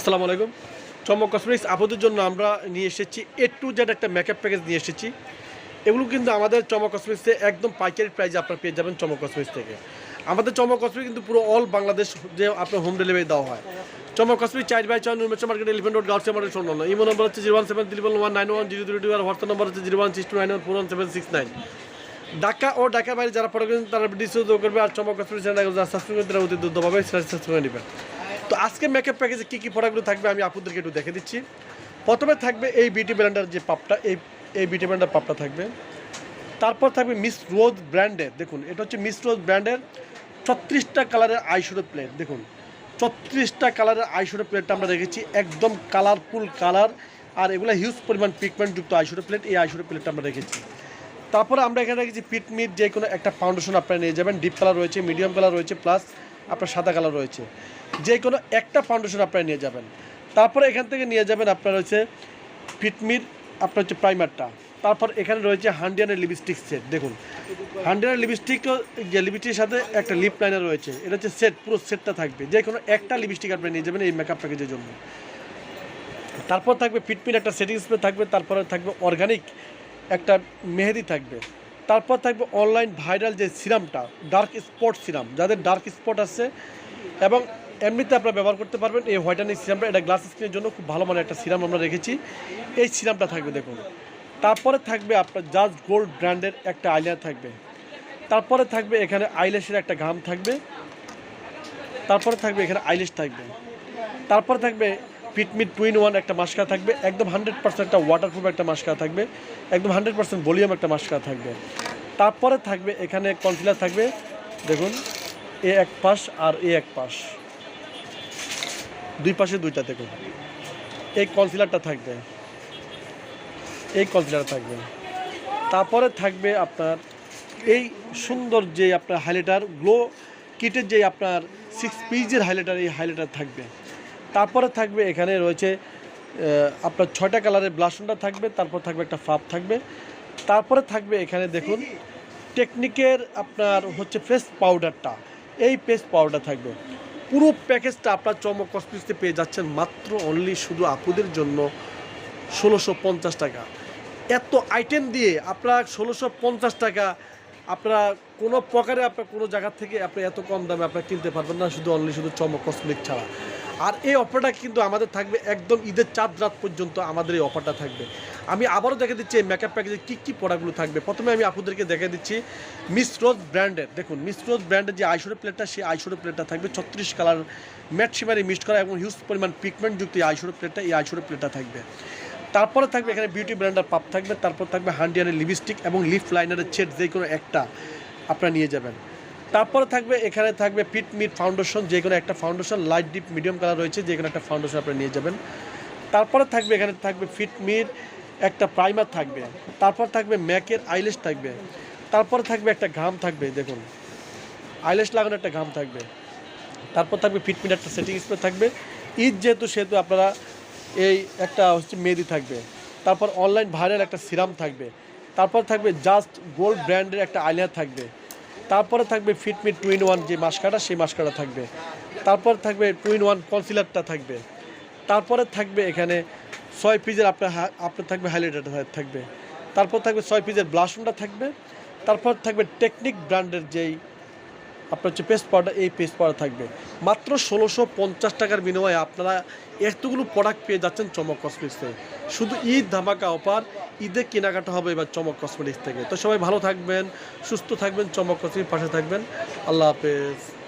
আসসালামু আলাইকুম। চমক কসমেটিক্স আপনাদের জন্য আমরা নিয়ে এসেছি এ টু জেড একটা মেকআপ প্যাকেজ নিয়ে এসেছি। এগুলো কিন্তু আমাদের চমক কসমেটিক্সে একদম পাইকারি প্রাইসে আপনারা পেয়ে যাবেন চমক কসমেটিক্স থেকে। আমাদের চমক কসমেটিক্স কিন্তু পুরো অল বাংলাদেশ যে আপনার হোম ডেলিভারি দেওয়া হয়। চমক কসমেটিক চার বাই চার Nurmeshwar market elephant road girls market শূন্য ইমো নম্বর হচ্ছে zero one seven triple one nine one zero zero two আর হোয়াটসঅ্যাপ নম্বর হচ্ছে zero one six two nine one four one seven six nine Dhaka ও ঢাকার বাইরে যারা পড়ে গেছেন তারা DCO করবে। আর চমক কসমেটিক্স চ্যানেল সাবস্ক্রাইব করে, তারা অতি দ্রুতভাবে সাবস্ক্রাইব করে নেবেন। তো আজকে মেকআপ প্যাকেজে কী কী প্রোডাক্টগুলো থাকবে আমি আপনাদেরকে একটু দেখে দিচ্ছি। প্রথমে থাকবে এই বিউটি ব্র্যান্ডের যে পাপটা, এই এই বিউটি ব্র্যান্ডের পাপটা থাকবে। তারপর থাকবে মিস রোজ ব্র্যান্ডের দেখুন, এটা হচ্ছে মিস রোজ ব্র্যান্ডের ছত্রিশটা কালারের আইশ্যাডো প্লেট দেখুন। ছত্রিশটা কালারের আইশ্যাডো প্লেটটা আমরা রেখেছি একদম কালারফুল কালার আর এগুলো হিউজ পরিমাণ পিগমেন্টযুক্ত আইশ্যাডো প্লেট এই আইশ্যাডো প্লেটটা আমরা রেখেছি তারপরে আমরা এখানে রেখেছি পিটমিট যে কোনো একটা ফাউন্ডেশন আপনারা নিয়ে যাবেন ডিপ কালার রয়েছে মিডিয়াম কালার রয়েছে প্লাস আপনার সাদা কালার রয়েছে। যে কোনো একটা ফাউন্ডেশন আপনারা নিয়ে যাবেন। তারপরে এখান থেকে নিয়ে যাবেন আপনার হচ্ছে ফিটমির, আপনার হচ্ছে প্রাইমারটা তারপর এখানে রয়েছে হান্ডিয়ানের লিপস্টিক সেট দেখুন। হান্ডিয়ানের লিপস্টিক যে লিপস্টিকের সাথে একটা লিপ লাইনার রয়েছে, এটা হচ্ছে সেট পুরো সেটটা থাকবে। যে কোনো একটা লিপস্টিক আপনি নিয়ে যাবেন এই মেকআপ প্যাকেজের জন্য। তারপর থাকবে ফিটমিট একটা সেটিং স্প্রে থাকবে, তারপরে থাকবে অর্গানিক একটা মেহেদি থাকবে। তারপর থাকবে অনলাইন ভাইরাল যে সিরামটা ডার্ক স্পট সিরাম যাদের ডার্ক স্পট আছে, এবং এমনিতে আপনারা ব্যবহার করতে পারবেন। এই হোয়াইটানিক সিরামটা এটা গ্লাস স্কিনের জন্য খুব ভালো মানের একটা সিরাম আমরা রেখেছি। এই সিরামটা থাকবে দেখুন। তারপরে থাকবে আপনার জাস্ট গোল্ড ব্র্যান্ডের একটা আইলাইনার থাকবে। তারপরে থাকবে এখানে আইলেশের একটা ঘাম থাকবে। তারপরে থাকবে এখানে আইলেশ থাকবে। তারপরে থাকবে পিটমিট টুইন ওয়ান একটা মাস্কা থাকবে। একদম হান্ড্রেড পার্সেন্ট একটা ওয়াটারপ্রুফ একটা মাস্কা থাকবে। একদম হান্ড্রেড পার্সেন্ট ভলিউম একটা মাস্কা থাকবে। তারপরে থাকবে এখানে কনসিলার থাকবে। দেখুন, এ এক পাশ আর এ এক পাশ। দুই পাশে দুইটা দেখুন। এই কনসিলারটা থাকবে। এই কনসিলার থাকবে। তারপরে থাকবে আপনার এই সুন্দর যে আপনার হাইলাইটার গ্লো কিটের যে আপনার সিক্স পিজের হাইলাইটার এই হাইলাইটার থাকবে। তারপরে থাকবে এখানে রয়েছে আপনার ছয়টা কালারের ব্লাশনটা থাকবে, তারপর থাকবে একটা ফাপ থাকবে। তারপরে থাকবে এখানে দেখুন টেকনিকের আপনার হচ্ছে ফেস পাউডারটা এই ফেস পাউডার থাকবে। পুরো প্যাকেজটা আপনার চমক কসমেটিক্সে পেয়ে যাচ্ছেন মাত্র অনলি শুধু আপুদের জন্য ষোলোশো পঞ্চাশ টাকা। এত আইটেম দিয়ে আপনার ষোলোশো পঞ্চাশ টাকা, আপনারা কোনো প্রকারে আপনার কোনো জায়গা থেকে আপনি এত কম দামে আপনারা কিনতে পারবেন না, শুধু অনলি শুধু চমক কসমিক ছাড়া। আর এই অফারটা কিন্তু আমাদের থাকবে একদম ঈদের চাঁদ রাত পর্যন্ত আমাদের এই অফারটা থাকবে। আমি আবারও দেখে দিচ্ছি এই মেকআপ প্যাকেজে কী কী প্রোডাক্টগুলো থাকবে। প্রথমে আমি আপনাদেরকে দেখে দিচ্ছি মিস রোজ ব্র্যান্ডের দেখুন মিস রোজ ব্র্যান্ডের যে আইশোরো প্লেটটা সেই আইশোরো প্লেটটা থাকবে। ছত্রিশ কালার ম্যাট সিমারি মিক্সড করা এবং হিউজ পরিমাণ পিগমেন্টযুক্ত এই আইশোরো প্লেটটা এই আইশোরো প্লেটটা থাকবে। তারপরে থাকবে এখানে বিউটি ব্র্যান্ডের পাপ থাকবে। তারপর থাকবে হান্ডিয়ানের লিপস্টিক এবং লিপ লাইনারের ছেট যে কোনো একটা আপনারা নিয়ে যাবেন। তারপরে থাকবে, এখানে থাকবে পিট মিট ফাউন্ডেশন, যে কোনো একটা foundation, light deep, medium colour রয়েছে, যে কোনো একটা ফাউন্ডেশন আপনি নিয়ে যাবেন। তারপরে থাকবে, এখানে থাকবে ফিট মির একটা প্রাইমার থাকবে, তারপর থাকবে ম্যাকের আইলেস থাকবে, তারপরে থাকবে একটা ঘাম থাকবে, দেখুন, আইলেস লাগানো একটা ঘাম থাকবে, তারপর থাকবে ফিটমিট একটা সেটিং স্প্রে থাকবে, ঈদ যেহেতু, সেহেতু আপনারা এই একটা হচ্ছে মেহেদি থাকবে, তারপর অনলাইন ভাইরাল একটা সিরাম থাকবে, তারপর থাকবে জাস্ট গোল্ড ব্র্যান্ডের একটা আইলাইনার থাকবে তারপরে থাকবে ফিটমিট টুইন ওয়ান যে মাস্কাটা সেই মাস্কাটা থাকবে। তারপর থাকবে টুইন ওয়ান কনসিলারটা থাকবে। তারপরে থাকবে এখানে ছয় পিজের আপনার আপনার থাকবে হাইলাইটারটা থাকবে। তারপর থাকবে ছয় পিজের ব্লাশনটা থাকবে। তারপর থাকবে টেকনিক ব্র্যান্ডের যেই আপনার হচ্ছে পেস্ট পাউডার এই পেস্ট পাউডার থাকবে। মাত্র ষোলোশো পঞ্চাশ টাকার বিনিময়ে আপনারা এতগুলো প্রোডাক্ট পেয়ে যাচ্ছেন চমক কসমেটিক্সে শুধু ঈদ ধামাকা অফার ঈদে কেনাকাটা হবে এবার চমক কসমেটিক্স থেকে। তো সবাই ভালো থাকবেন, সুস্থ থাকবেন, চমক কসমেটিক্স পাশে থাকবেন। আল্লাহ হাফেজ।